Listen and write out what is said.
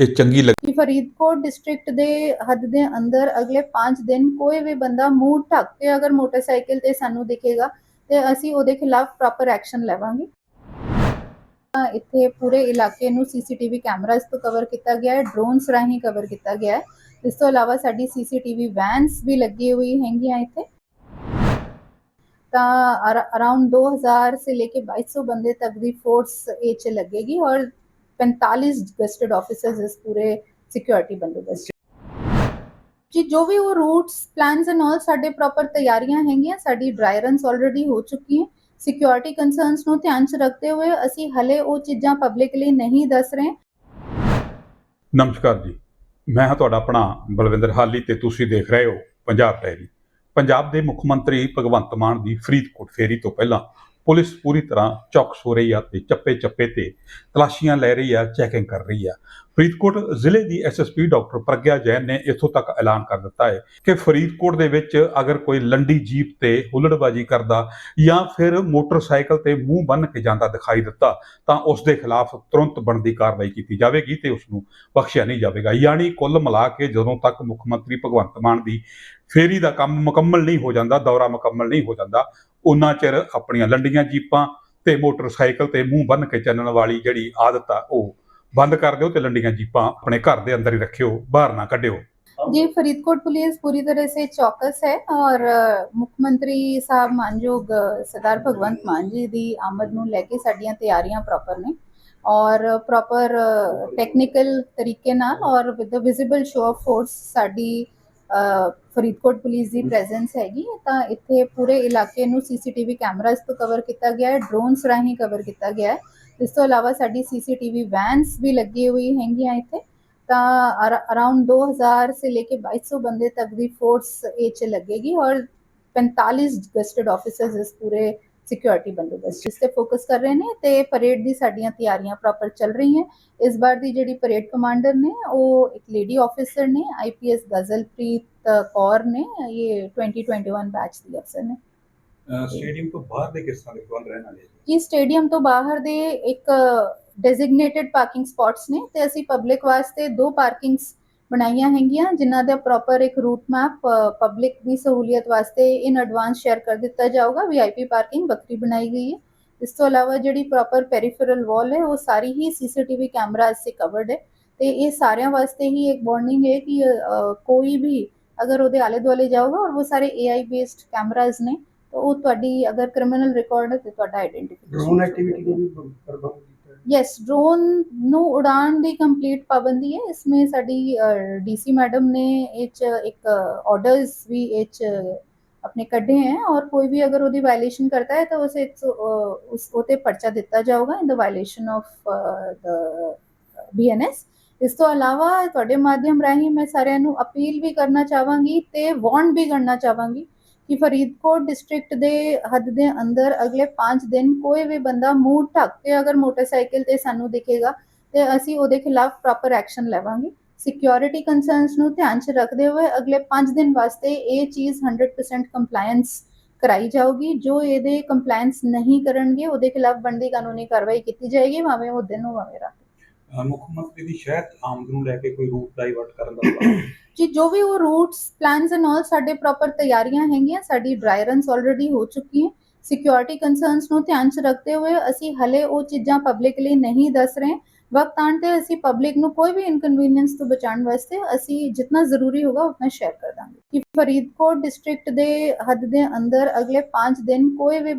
ਇਹ ਚੰਗੀ ਲੱਗੀ ਕਿ ਫਰੀਦਕੋਟ ਡਿਸਟ੍ਰਿਕਟ ਦੇ ਹੱਦ ਦੇ ਅੰਦਰ ਅਗਲੇ 5 ਦਿਨ ਕੋਈ ਵੀ ਬੰਦਾ ਮੂੰਹ ਢੱਕ ਕੇ ਅਗਰ ਮੋਟਰਸਾਈਕਲ ਤੇ ਸਾਨੂੰ ਦਿਖੇਗਾ ਤੇ ਅਸੀਂ ਉਹਦੇ ਖਿਲਾਫ ਪ੍ਰੋਪਰ ਐਕਸ਼ਨ ਲਵਾਂਗੇ ਤਾਂ ਇੱਥੇ ਪੂਰੇ ਇਲਾਕੇ ਨੂੰ ਸੀਸੀਟੀਵੀ ਕੈਮਰਾਜ਼ ਤੋਂ ਕਵਰ ਕੀਤਾ ਗਿਆ ਹੈ ਡਰੋਨਸ ਰਾਹੀਂ ਕਵਰ ਕੀਤਾ ਗਿਆ ਹੈ ਇਸ ਤੋਂ ਇਲਾਵਾ ਸਾਡੀ ਸੀਸੀਟੀਵੀ ਵੈਨਸ ਵੀ ਲੱਗੀ ਹੋਈ ਹੈਗੀਆਂ ਇੱਥੇ ਤਾਂ ਅਰਾਊਂਡ 2000 से लेके 2200 बंदे तक ਦੀ ਫੋਰਸ ਇਹ 'ਚ ਲੱਗੇਗੀ ਔਰ 45 ਗਸਟਡ ਆਫੀਸਰਸ ਇਸ ਪੂਰੇ ਸਿਕਿਉਰਿਟੀ ਬੰਦੋਬਸਤ ਜੀ ਜੋ ਵੀ ਉਹ ਰੂਟਸ ਪਲਾਨਸ ਐਂਡ ਆਲ ਸਾਡੇ ਪ੍ਰੋਪਰ ਤਿਆਰੀਆਂ ਹੈਗੀਆਂ ਸਾਡੀ ਡਰਾਈ ਰਨਸ ਆਲਰੇਡੀ ਹੋ ਚੁੱਕੀ ਹੈ ਸਿਕਿਉਰਿਟੀ ਕੰਸਰਨਸ ਨੂੰ ਧਿਆਨ 'ਚ ਰੱਖਦੇ ਹੋਏ ਅਸੀਂ ਹਲੇ ਉਹ ਚੀਜ਼ਾਂ ਪਬਲਿਕਲੀ ਨਹੀਂ ਦੱਸ ਰਹੇ ਨਮਸਕਾਰ ਜੀ ਮੈਂ ਹਾਂ ਤੁਹਾਡਾ ਆਪਣਾ ਬਲਵਿੰਦਰ ਹਾਲੀ ਤੇ ਤੁਸੀਂ ਦੇਖ ਰਹੇ ਹੋ ਪੰਜਾਬ ਡਾਇਰੀ ਪੰਜਾਬ ਦੇ ਮੁੱਖ ਮੰਤਰੀ ਭਗਵੰਤ ਮਾਨ ਦੀ ਫਰੀਦਕੋਟ ਫੇਰੀ ਤੋਂ ਪਹਿਲਾਂ ਪੁਲਿਸ ਪੂਰੀ ਤਰ੍ਹਾਂ ਚੌਕਸ ਹੋ ਰਹੀ ਆ ਤੇ ਚੱਪੇ ਚੱਪੇ ਤੇ ਤਲਾਸ਼ੀਆਂ ਲੈ ਰਹੀ ਆ ਚੈਕਿੰਗ ਕਰ ਰਹੀ ਆ। ਫਰੀਦਕੋਟ ਜ਼ਿਲ੍ਹੇ ਦੀ ਐਸਐਸਪੀ ਡਾਕਟਰ ਪ੍ਰਗਿਆ ਜੈਨ ਨੇ ਇੱਥੋਂ ਤੱਕ ਐਲਾਨ ਕਰ ਦਿੱਤਾ ਹੈ ਕਿ ਫਰੀਦਕੋਟ ਦੇ ਵਿੱਚ ਅਗਰ ਕੋਈ ਲੰਡੀ ਜੀਪ ਤੇ ਹੁੱਲੜਬਾਜੀ ਕਰਦਾ ਜਾਂ ਫਿਰ ਮੋਟਰਸਾਈਕਲ ਤੇ ਮੂੰਹ ਬੰਨ ਕੇ ਜਾਂਦਾ ਦਿਖਾਈ ਦਿੱਤਾ, ਤਾਂ ਉਸ ਦੇ ਖਿਲਾਫ ਤੁਰੰਤ ਬਣਦੀ ਕਾਰਵਾਈ ਕੀਤੀ ਜਾਵੇਗੀ ਤੇ ਉਸ ਨੂੰ ਬਖਸ਼ਿਆ ਨਹੀਂ ਜਾਵੇਗਾ। ਯਾਨੀ ਕੁੱਲ ਮਿਲਾ ਕੇ ਜਦੋਂ ਤੱਕ ਮੁੱਖ ਮੰਤਰੀ ਭਗਵੰਤ ਮਾਨ ਦੀ ਫੇਰੀ ਦਾ ਕੰਮ ਮੁਕੰਮਲ ਨਹੀਂ ਹੋ ਜਾਂਦਾ, ਦੌਰਾ ਮੁਕੰਮਲ ਨਹੀਂ ਹੋ ਜਾਂਦਾ ਉਹਨਾਂ ਚਿਰ ਆਪਣੀਆਂ ਲੰਡੀਆਂ ਜੀਪਾਂ ਤੇ ਮੋਟਰਸਾਈਕਲ ਤੇ ਮੂੰਹ ਬੰਨ ਕੇ ਚੱਲਣ ਵਾਲੀ ਜਿਹੜੀ ਆਦਤ ਆ, ਉਹ ਬੰਦ ਕਰ ਦਿਓ ਤੇ ਲੰਡੀਆਂ ਜੀਪਾਂ ਆਪਣੇ ਘਰ ਦੇ ਅੰਦਰ ਹੀ ਰੱਖਿਓ ਬਾਹਰ ਨਾ ਕੱਢਿਓ जी फरीदकोट पुलिस पूरी तरह से चौकस है और ਅ, ਮੁੱਖ ਮੰਤਰੀ ਸਾਹਿਬ ਮਾਨਯੋਗ ਅ, ਸਰਦਾਰ ਭਗਵੰਤ ਮਾਨ ਜੀ ਦੀ ਆਮਦ ਨੂੰ ਲੈ ਕੇ ਸਾਡੀਆਂ ਤਿਆਰੀਆਂ ਪ੍ਰੋਪਰ ਨੇ ਔਰ ਪ੍ਰੋਪਰ ਟੈਕਨੀਕਲ ਤਰੀਕੇ ਨਾਲ ਔਰ with the visible show of force ਸਾਡੀ ਅ, ਫਰੀਦਕੋਟ ਪੁਲਿਸ ਦੀ ਪ੍ਰੈਜ਼ੈਂਸ ਹੈਗੀ ਤਾਂ ਇੱਥੇ ਪੂਰੇ ਇਲਾਕੇ ਨੂੰ ਸੀਸੀਟੀਵੀ ਕੈਮਰਾਜ਼ ਤੋਂ ਕਵਰ ਕੀਤਾ ਗਿਆ ਹੈ ਡਰੋਨਸ ਰਾਹੀਂ ਕਵਰ ਕੀਤਾ ਗਿਆ ਹੈ। ਇਸ ਤੋਂ ਇਲਾਵਾ ਸਾਡੀ ਸੀਸੀਟੀਵੀ ਵੈਨਸ ਵੀ ਲੱਗੀ ਹੋਈ ਹੈਗੀਆਂ ਇੱਥੇ। ਤਾਂ ਅਰਾਊਂਡ 2000 ਸੇ ਲੈ ਕੇ 2200 ਬੰਦੇ ਤੱਕ ਦੀ ਫੋਰਸ ਇਹ ਚ ਲੱਗੇਗੀ ਔਰ 45 ਗਸਟਡ ਆਫੀਸਰਸ ਇਸ ਪੂਰੇ ਸਿਕਿਉਰਿਟੀ ਬੰਦੋਬਸਤ ਇਸ ਤੇ ਫੋਕਸ ਕਰ ਰਹੇ ਨੇ ਤੇ ਪਰੇਡ ਦੀ ਸਾਡੀਆਂ ਤਿਆਰੀਆਂ ਪ੍ਰੋਪਰ ਚੱਲ ਰਹੀਆਂ। ਇਸ ਵਾਰ ਦੀ ਜਿਹੜੀ ਪਰੇਡ ਕਮਾਂਡਰ ਨੇ ਉਹ ਇੱਕ ਲੇਡੀ ਆਫੀਸਰ ਨੇ ਆਈਪੀਐਸ ਗਜ਼ਲਪ੍ਰੀਤ ਕੌਰ ਨੇ ਇਹ 2021 ਬੈਚ ਦੀ ਅਫਸਰ ਨੇ। ਸਟੇਡੀਅਮ ਤੋਂ ਬਾਹਰ ਦੇ ਕਿਸ ਤਰ੍ਹਾਂ ਦੇ ਪ੍ਰਬੰਧ ਰਹਿਣ ਵਾਲੇ ਕਿ ਸਟੇਡੀਅਮ ਤੋਂ ਬਾਹਰ ਦੇ ਇੱਕ ਡੈਜ਼ਿਗਨੇਟਿਡ ਪਾਰਕਿੰਗ ਸਪੌਟਸ ਨੇ ਤੇ ਅਸੀਂ ਪਬਲਿਕ ਵਾਸਤੇ ਦੋ ਪਾਰਕਿੰਗਸ ਬਣਾਈਆਂ ਹੈਗੀਆਂ, ਜਿਨ੍ਹਾਂ ਦਾ ਪ੍ਰੋਪਰ ਇੱਕ ਰੂਟ ਮੈਪ ਪਬਲਿਕ ਦੀ ਸਹੂਲੀਅਤ ਵਾਸਤੇ ਇਨ ਐਡਵਾਂਸ ਸ਼ੇਅਰ ਕਰ ਦਿੱਤਾ ਜਾਊਗਾ। ਵੀਆਈਪੀ ਪਾਰਕਿੰਗ ਵੱਖਰੀ ਬਣਾਈ ਗਈ ਹੈ। ਇਸ ਤੋਂ ਇਲਾਵਾ ਜਿਹੜੀ ਪ੍ਰੋਪਰ ਪੈਰੀਫੇਰਲ ਵਾਲ ਹੈ, ਉਹ ਸਾਰੀ ਹੀ ਸੀਸੀਟੀਵੀ ਕੈਮਰਾਜ਼ ਸੇ ਕਵਰਡ ਹੈ। ਤੇ ਇਹ ਸਾਰਿਆਂ ਵਾਸਤੇ ਹੀ ਇੱਕ ਵਾਰਨਿੰਗ ਹੈ ਕਿ ਕੋਈ ਵੀ ਅਗਰ ਉਹਦੇ ਆਲੇ ਦੁਆਲੇ ਜਾਊਗਾ ਔਰ ਉਹ ਸਾਰੇ AI ਬੇਸਡ ਕੈਮਰਾਜ਼ ਨੇ, ਤਾਂ ਉਹ ਤੁਹਾਡੀ ਅਗਰ ਕ੍ਰਿਮੀਨਲ ਰਿਕਾਰਡ ਹੈ, ਤੇ ਤੁਹਾਡਾ ਆਈਡੈਂਟੀਫਿਕੇਸ਼ਨ ਡਰੋਨ ਐਕਟੀਵਿਟੀ ਦਾ ਵੀ ਪ੍ਰਬੰਧ ਯੈਸ ਡਰੋਨ ਨੂੰ ਉਡਾਣ ਦੀ ਕੰਪਲੀਟ ਪਾਬੰਦੀ ਹੈ। ਇਸमें ਸਾਡੀ ਡੀਸੀ ਮੈਡਮ ਨੇ ਇਹ 'ਚ ਇੱਕ ਆਰਡਰਸ ਵੀ ਇਹ 'ਚ ਆਪਣੇ ਕੱਢੇ ਹੈ ਔਰ ਕੋਈ ਵੀ ਅਗਰ ਉਹਦੀ ਵਾਇਲੇਸ਼ਨ ਕਰਤਾ ਹੈ ਤਾਂ ਉਸੇ ਉਸ ਉਤੇ ਪਰਚਾ ਦਿੱਤਾ ਜਾਊਗਾ in the violation of the BNS ਇਸ ਤੋਂ ਇਲਾਵਾ ਤੁਹਾਡੇ ਮਾਧਿਅਮ ਰਾਹੀਂ ਮੈਂ ਸਾਰਿਆਂ ਨੂੰ ਅਪੀਲ ਵੀ ਕਰਨਾ ਚਾਹਾਂਗੀ ਤੇ ਵਾਰਨ ਵੀ ਕਰਨਾ ਚਾਹਾਂਗੀ ਕਿ ਫਰੀਦਕੋਟ ਡਿਸਟ੍ਰਿਕਟ ਦੇ ਹੱਦ ਦੇ ਅੰਦਰ ਅਗਲੇ 5 ਦਿਨ ਕੋਈ ਵੀ ਬੰਦਾ ਮੂੰਹ ਢੱਕ ਕੇ ਅਗਰ ਮੋਟਰਸਾਈਕਲ ਤੇ ਸਾਨੂੰ ਦਿਖੇਗਾ, ਤੇ ਅਸੀਂ ਉਹਦੇ ਖਿਲਾਫ ਪ੍ਰੋਪਰ ਐਕਸ਼ਨ ਲਵਾਂਗੇ। ਸਿਕਿਉਰਿਟੀ ਕੰਸਰਨਸ ਨੂੰ ਧਿਆਨ 'ਚ ਰੱਖਦੇ ਹੋਏ ਅਗਲੇ 5 ਦਿਨ ਵਾਸਤੇ ਇਹ ਚੀਜ਼ 100% ਕੰਪਲਾਈਂਸ ਕਰਾਈ ਜਾਊਗੀ। ਜੋ ਇਹਦੇ ਕੰਪਲਾਈਂਸ ਨਹੀਂ ਕਰਨਗੇ, ਉਹਦੇ ਖਿਲਾਫ ਬਣਦੀ ਕਾਨੂੰਨੀ ਕਾਰਵਾਈ ਕੀਤੀ ਜਾਏਗੀ, ਭਾਵੇਂ ਉਹ ਦਿਨ ਹੋ ਰਾਤ ਮੁੱਖ ਮੰਤਰੀ ਦੀ ਸ਼ਹਿਰ ਆਮਦ ਨੂੰ ਲੈ ਕੇ ਕੋਈ ਰੂਟ ਡਾਈਵਰਟ ਕਰਨ ਦਾ ਪਲਾਨ ਜੀ, ਜੋ ਵੀ ਉਹ ਰੂਟਸ, ਪਲਾਨਸ ਐਂਡ ਆਲ ਸਾਡੇ ਪ੍ਰੋਪਰ ਤਿਆਰੀਆਂ ਹੈਗੀਆਂ, ਸਾਡੀ ਡਰਾਈ ਰਨਸ ਆਲਰੇਡੀ ਹੋ ਚੁੱਕੀ ਹੈ ਸਿਕਿਉਰਿਟੀ ਕੰਸਰਨਸ ਨੂੰ ਧਿਆਨ 'ਚ ਰੱਖਦੇ ਹੋਏ ਅਸੀਂ ਹਲੇ ਉਹ ਚੀਜ਼ਾਂ ਪਬਲਿਕਲੀ ਨਹੀਂ ਦੱਸ ਰਹੇ। ਵਕਤ ਆਉਣ ਤੇ ਅਸੀਂ ਪਬਲਿਕ ਨੂੰ ਕੋਈ ਵੀ ਇਨਕਨਵੀਨੀਅੰਸ ਤੋਂ ਬਚਾਉਣ ਵਾਸਤੇ ਅਸੀਂ ਜਿੰਨਾ ਜ਼ਰੂਰੀ ਹੋਗਾ ਉਤਨਾ ਸ਼ੇਅਰ ਕਰ ਦਾਂਗੇ। ਕਿ ਫਰੀਦਕੋਟ ਡਿਸਟ੍ਰਿਕਟ ਦੇ ਹੱਦ ਦੇ ਅੰਦਰ ਅਗਲੇ 5 ਦਿਨ ਕੋਈ ਵੀ